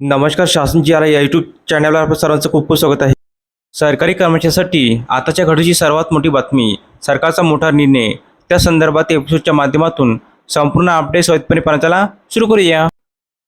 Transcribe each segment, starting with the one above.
नमस्कार शासन जी आला या यूट्यूब चॅनलवर आपलं सर्वांचं खूप खूप स्वागत आहे. सरकारी कर्मचाऱ्यांसाठी आताच्या घडीची सर्वात मोठी बातमी सरकारचा मोठा निर्णय. त्या संदर्भात एपिसोडच्या माध्यमातून संपूर्ण अपडेट सहितपणे पाहण्याला सुरू करूया.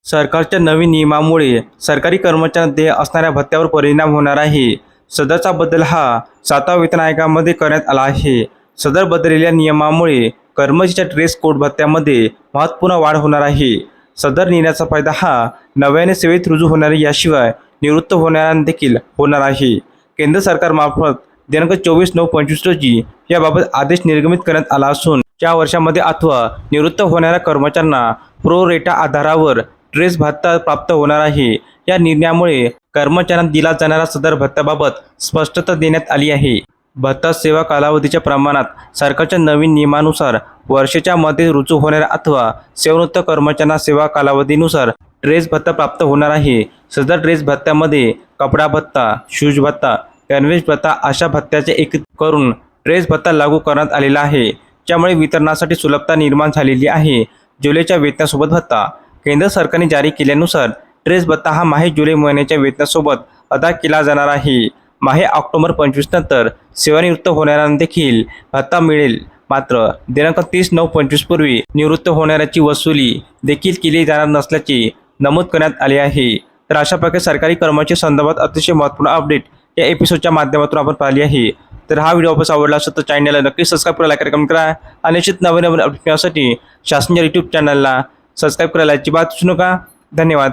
सरकारच्या नवीन नियमामुळे सरकारी कर्मचाऱ्यांमध्ये असणाऱ्या भत्त्यावर परिणाम होणार आहे. सदरचा बदल हा सातवा वेतन आयोगामध्ये करण्यात आला आहे. सदर बदललेल्या नियमामुळे कर्मचाऱ्याच्या ड्रेस कोड भत्त्यामध्ये महत्त्वपूर्ण वाढ होणार आहे. सदर निर्णयाचा फायदा हा नव्याने सेवेत रुजू होणारे याशिवाय निवृत्त होणाऱ्यांना देखील होणार आहे. केंद्र सरकारमार्फत दिनांक चोवीस नऊ पंचवीस रोजी याबाबत आदेश निर्गमित करण्यात आला असून चार वर्षामध्ये अथवा निवृत्त होणाऱ्या कर्मचाऱ्यांना प्रो रेटा आधारावर ड्रेस भत्ता प्राप्त होणार आहे या निर्णयामुळे कर्मचाऱ्यांना दिला जाणारा सदर भत्त्याबाबत स्पष्टता देण्यात आली आहे. भत्ता सेवा कालावधीच्या प्रमाणात सरकारच्या नवीन नियमानुसार वर्षाच्या मध्ये रुजू होणाऱ्या अथवा सेवानिवृत्त कर्मचाऱ्यांना सेवा कालावधीनुसार ड्रेस भत्ता प्राप्त होणार आहे. सदर ड्रेस भत्त्यामध्ये कपडा भत्ता शूज भत्ता कॅनवेज भत्ता अशा भत्त्याचे एकत्रित करून ड्रेस भत्ता लागू करण्यात आलेला आहे. ज्यामुळे वितरणासाठी सुलभता निर्माण झालेली आहे. जुलैच्या वेतनासोबत भत्ता. केंद्र सरकारने जारी केल्यानुसार ड्रेस भत्ता हा माहे जुलै महिन्याच्या वेतनासोबत अदा केला जाणार आहे. माहे ऑक्टोबर पंचवीस नंतर सेवानिवृत्त होणाऱ्यांना देखील भत्ता मिळेल. मात्र दिनांक तीस नऊ पंचवीस पूर्वी निवृत्त होणाऱ्याची वसुली देखील केली जाणार नसल्याचे नमूद करण्यात आले आहे. तर अशा प्रकारे सरकारी कर्मचारी संदर्भात अतिशय महत्त्वपूर्ण अपडेट या एपिसोडच्या माध्यमातून आपण पाहिली आहे. तर हा व्हिडिओ वापस आवडला असेल तर चॅनलला नक्की सबस्क्राईब करायला कार्यक्रम करा. आणि निश्चित नवीन नवीन अपडेट मिळण्यासाठी शासनाच्या यूट्यूब चॅनलला सबस्क्राईब करायला अजिबात विसरू नका. धन्यवाद.